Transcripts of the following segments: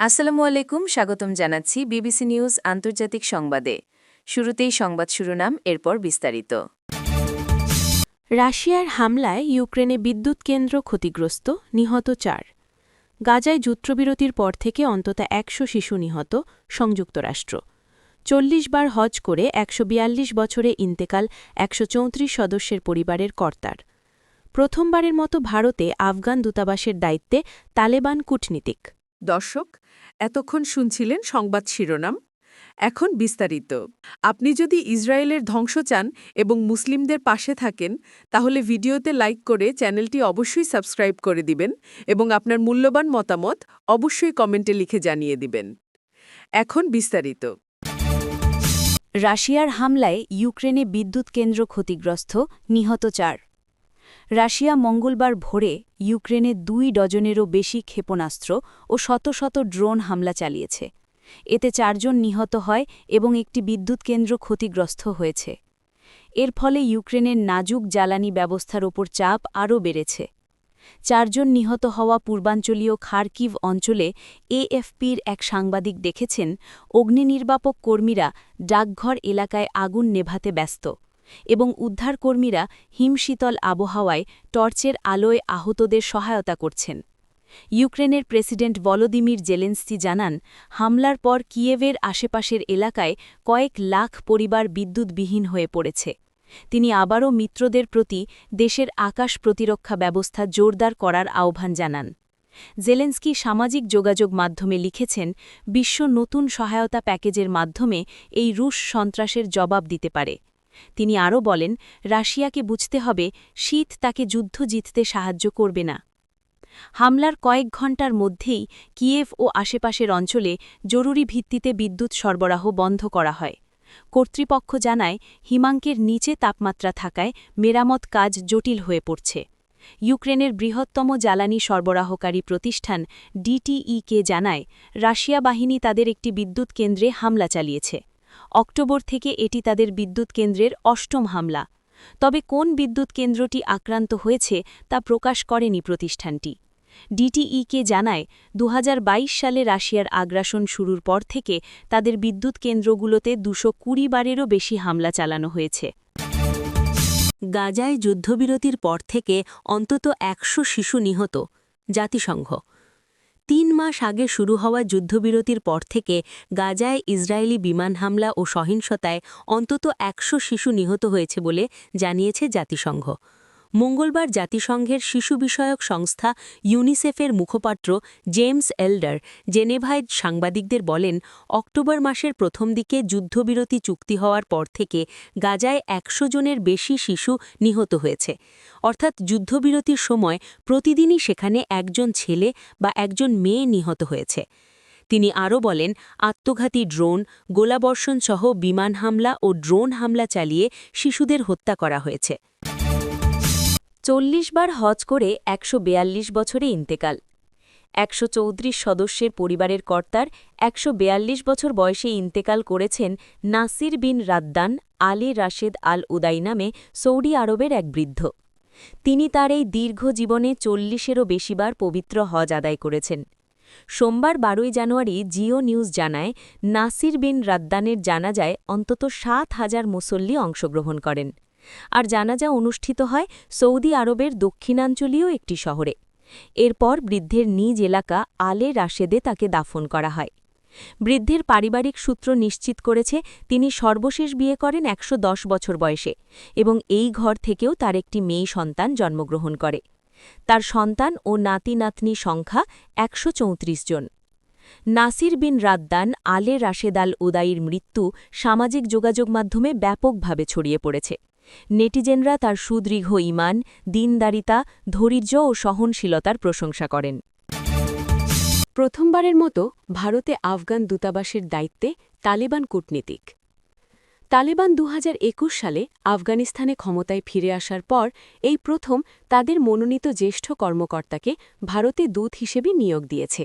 আসসালামু আলাইকুম, স্বাগতম জানাচ্ছি বিবিসি নিউজ আন্তর্জাতিক সংবাদে। শুরুতেই সংবাদ শিরোনাম, এরপর বিস্তারিত। রাশিয়ার হামলায় ইউক্রেনে বিদ্যুৎ কেন্দ্র ক্ষতিগ্রস্ত, নিহত চার। গাজায় যুদ্ধবিরতির পর থেকে অন্তত একশো শিশু নিহত সংযুক্ত রাষ্ট্র চল্লিশ বার হজ করে একশো বিয়াল্লিশ বছরে ইন্তেকাল একশো চৌত্রিশ সদস্যের পরিবারের কর্তার। প্রথমবারের মতো ভারতে আফগান দূতাবাসের দায়িত্বে তালেবান কূটনীতিক। দর্শক, এতক্ষণ শুনছিলেন সংবাদ শিরোনাম। এখন বিস্তারিত। আপনি যদি ইসরায়েলের ধ্বংস চান এবং মুসলিমদের পাশে থাকেন, তাহলে ভিডিওতে লাইক করে চ্যানেলটি অবশ্যই সাবস্ক্রাইব করে দিবেন এবং আপনার মূল্যবান মতামত অবশ্যই কমেন্টে লিখে জানিয়ে দিবেন। এখন বিস্তারিত। রাশিয়ার হামলায় ইউক্রেনে বিদ্যুৎ কেন্দ্র ক্ষতিগ্রস্ত, নিহত চার। রাশিয়া মঙ্গলবার ভোরে ইউক্রেনে দুই ডজনেরও বেশি ক্ষেপণাস্ত্র ও শত শত ড্রোন হামলা চালিয়েছে। এতে চারজন নিহত হয় এবং একটি বিদ্যুৎ কেন্দ্র ক্ষতিগ্রস্ত হয়েছে। এর ফলে ইউক্রেনের নাজুক জ্বালানি ব্যবস্থার ওপর চাপ আরও বেড়েছে। চারজন নিহত হওয়া পূর্বাঞ্চলীয় খার্কিভ অঞ্চলে এএফপির এক সাংবাদিক দেখেছেন, অগ্নিনির্বাপক কর্মীরা ডাকঘর এলাকায় আগুন নেভাতে ব্যস্ত। এবং উদ্ধারকর্মীরা হিমশীতল আবহাওয়ায় টর্চের আলোয় আহতদের সহায়তা করছেন। ইউক্রেনের প্রেসিডেন্ট ভলোদিমির জেলেন্সকি জানান, হামলার পর কিয়েভের আশেপাশের এলাকায় কয়েক লাখ পরিবার বিদ্যুৎবিহীন হয়ে পড়েছে। তিনি আবারও মিত্রদের প্রতি দেশের আকাশ প্রতিরক্ষা ব্যবস্থা জোরদার করার আহ্বান জানান। জেলেন্সকি সামাজিক যোগাযোগ মাধ্যমে লিখেছেন, বিশ্ব নতুন সহায়তা প্যাকেজের মাধ্যমে এই রুশ সন্ত্রাসের জবাব দিতে পারে। তিনি আরও বলেন, রাশিয়াকে বুঝতে হবে, শীত তাকে যুদ্ধ জিততে সাহায্য করবে না। হামলার কয়েক ঘণ্টার মধ্যেই কিয়েভ ও আশেপাশের অঞ্চলে জরুরি ভিত্তিতে বিদ্যুৎ সরবরাহ বন্ধ করা হয়। কর্তৃপক্ষ জানায়, হিমাঙ্কের নিচে তাপমাত্রা থাকায় মেরামত কাজ জটিল হয়ে পড়ছে। ইউক্রেনের বৃহত্তম জ্বালানি সরবরাহকারী প্রতিষ্ঠান ডিটিইকে জানায়, রাশিয়া বাহিনী তাদের একটি বিদ্যুৎ কেন্দ্রে হামলা চালিয়েছে। অক্টোবর থেকে এটি তাদের বিদ্যুৎ কেন্দ্রের অষ্টম হামলা। তবে কোন বিদ্যুৎ কেন্দ্রটি আক্রান্ত হয়েছে তা প্রকাশ করেনি প্রতিষ্ঠানটি। ডিটিইকে জানায় দু হাজার বাইশ সালে রাশিয়ার আগ্রাসন শুরুর পর থেকে তাদের বিদ্যুৎ কেন্দ্রগুলোতে দুশো কুড়ি বারেরও বেশি হামলা চালানো হয়েছে। গাজায় যুদ্ধবিরতির পর থেকে অন্তত একশো শিশু নিহত। জাতিসংঘ তিন মাস আগে শুরু হওয়া যুদ্ধবিরতির পর থেকে গাজায় ইসরায়েলি বিমান হামলা ও সহিংসতায় অন্তত একশো শিশু নিহত হয়েছে বলে জানিয়েছে জাতিসংঘ। মঙ্গলবার জাতিসংঘের শিশু বিষয়ক সংস্থা ইউনিসেফের মুখপাত্র জেমস এল্ডার জেনেভায় সাংবাদিকদের বলেন, অক্টোবর মাসের প্রথম দিকে যুদ্ধবিরতি চুক্তি হওয়ার পর থেকে গাজায় একশো জনের বেশি শিশু নিহত হয়েছে। অর্থাৎ যুদ্ধবিরতির সময় প্রতিদিনই সেখানে একজন ছেলে বা একজন মেয়ে নিহত হয়েছে। তিনি আরও বলেন, আত্মঘাতী ড্রোন গোলাবর্ষণসহ বিমান হামলা ও ড্রোন হামলা চালিয়ে শিশুদের হত্যা করা হয়েছে। চল্লিশ বার হজ করে একশো বছরে ইন্তেকাল। একশো চৌত্রিশ সদস্যের পরিবারের কর্তার একশো বছর বয়সে ইন্তেকাল করেছেন নাসির বিন রাদ্দান আলী রাশেদ আল উদাই নামে সৌদি আরবের এক বৃদ্ধ। তিনি তার এই দীর্ঘ জীবনে চল্লিশেরও বেশিবার পবিত্র হজ আদায় করেছেন। সোমবার বারোই জানুয়ারি জিও নিউজ জানায়, নাসির বিন রাদ্দানের জানাজায় অন্তত সাত হাজার মুসল্লি অংশগ্রহণ করেন। আর জানাজা অনুষ্ঠিত হয় সৌদি আরবের দক্ষিণাঞ্চলীয় একটি শহরে। এরপর বৃদ্ধের নিজ এলাকা আলে রাশেদে তাকে দাফন করা হয়। বৃদ্ধের পারিবারিক সূত্র নিশ্চিত করেছে, তিনি সর্বশেষ বিয়ে করেন একশো দশ বছর বয়সে এবং এই ঘর থেকেও তার একটি মেয়ে সন্তান জন্মগ্রহণ করে। তার সন্তান ও নাতি নাতনি সংখ্যা একশো চৌত্রিশ জন। নাসির বিন রাদ্দান, আলে রাশেদ আল উদাইর মৃত্যু সামাজিক যোগাযোগ মাধ্যমে ব্যাপকভাবে ছড়িয়ে পড়েছে। নেটিজেনরা তার সুদৃঢ় ইমান, দিনদারিতা, ধৈর্য ও সহনশীলতার প্রশংসা করেন। প্রথমবারের মতো ভারতে আফগান দূতাবাসের দায়িত্বে তালেবান কূটনীতিক। তালেবান দু হাজার একুশ সালে আফগানিস্তানে ক্ষমতায় ফিরে আসার পর এই প্রথম তাদের মনোনীত জ্যেষ্ঠ কর্মকর্তাকে ভারতে দূত হিসেবে নিয়োগ দিয়েছে।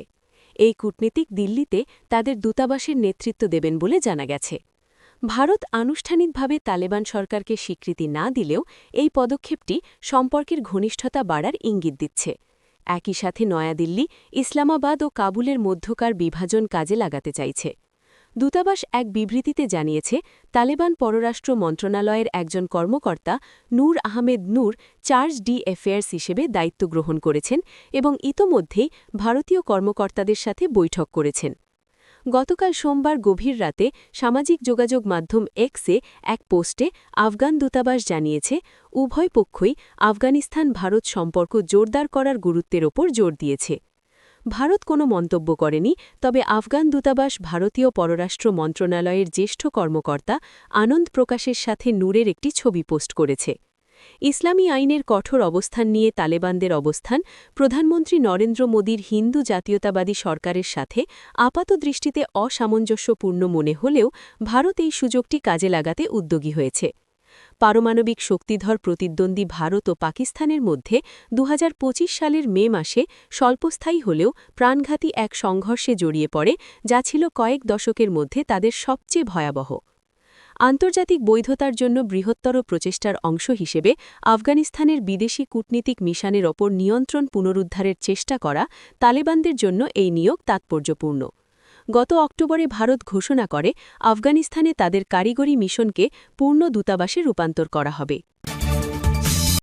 এই কূটনীতিক দিল্লিতে তাদের দূতাবাসের নেতৃত্ব দেবেন বলে জানা গেছে। ভারত আনুষ্ঠানিকভাবে তালেবান সরকারকে স্বীকৃতি না দিলেও এই পদক্ষেপটি সম্পর্কের ঘনিষ্ঠতা বাড়ার ইঙ্গিত দিচ্ছে। একই সাথে নয়াদিল্লি, ইসলামাবাদ ও কাবুলের মধ্যকার বিভাজন কাজে লাগাতে চাইছে। দূতাবাস এক বিবৃতিতে জানিয়েছে, তালেবান পররাষ্ট্র মন্ত্রণালয়ের একজন কর্মকর্তা Nur Ahmed Nur charge d' affaires হিসেবে দায়িত্ব গ্রহণ করেছেন এবং ইতোমধ্যেই ভারতীয় কর্মকর্তাদের সাথে বৈঠক করেছেন। গতকাল সোমবার গভীর রাতে সামাজিক যোগাযোগ মাধ্যম এক্সে এক পোস্টে আফগান দূতাবাস জানিয়েছে, উভয় পক্ষই আফগানিস্তান ভারত সম্পর্ক জোরদার করার গুরুত্বের ওপর জোর দিয়েছে। ভারত কোনো মন্তব্য করেনি, তবে আফগান দূতাবাস ভারতীয় পররাষ্ট্র মন্ত্রণালয়ের জ্যেষ্ঠ কর্মকর্তা আনন্দ প্রকাশের সাথে নূরের একটি ছবি পোস্ট করেছে। ইসলামী আইনের কঠোর অবস্থান নিয়ে তালেবানদের অবস্থান প্রধানমন্ত্রী নরেন্দ্র মোদীর হিন্দু জাতীয়তাবাদী সরকারের সাথে আপাত দৃষ্টিতে অসামঞ্জস্যপূর্ণ মনে হলেও ভারত এই সুযোগটি কাজে লাগাতে উদ্যোগী হয়েছে। পারমাণবিক শক্তিধর প্রতিদ্বন্দ্বী ভারত ও পাকিস্তানের মধ্যে দু হাজার পঁচিশ সালের মে মাসে স্বল্পস্থায়ী হলেও প্রাণঘাতী এক সংঘর্ষে জড়িয়ে পড়ে, যা ছিল কয়েক দশকের মধ্যে তাদের সবচেয়ে ভয়াবহ। আন্তর্জাতিক বৈধতার জন্য বৃহত্তর প্রচেষ্টার অংশ হিসেবে আফগানিস্তানের বিদেশি কূটনীতিক মিশনের ওপর নিয়ন্ত্রণ পুনরুদ্ধারের চেষ্টা করা তালেবানদের জন্য এই নিয়োগ তাৎপর্যপূর্ণ। গত অক্টোবরে ভারত ঘোষণা করে, আফগানিস্তানে তাদের কারিগরি মিশনকে পূর্ণ দূতাবাসে রূপান্তর করা হবে।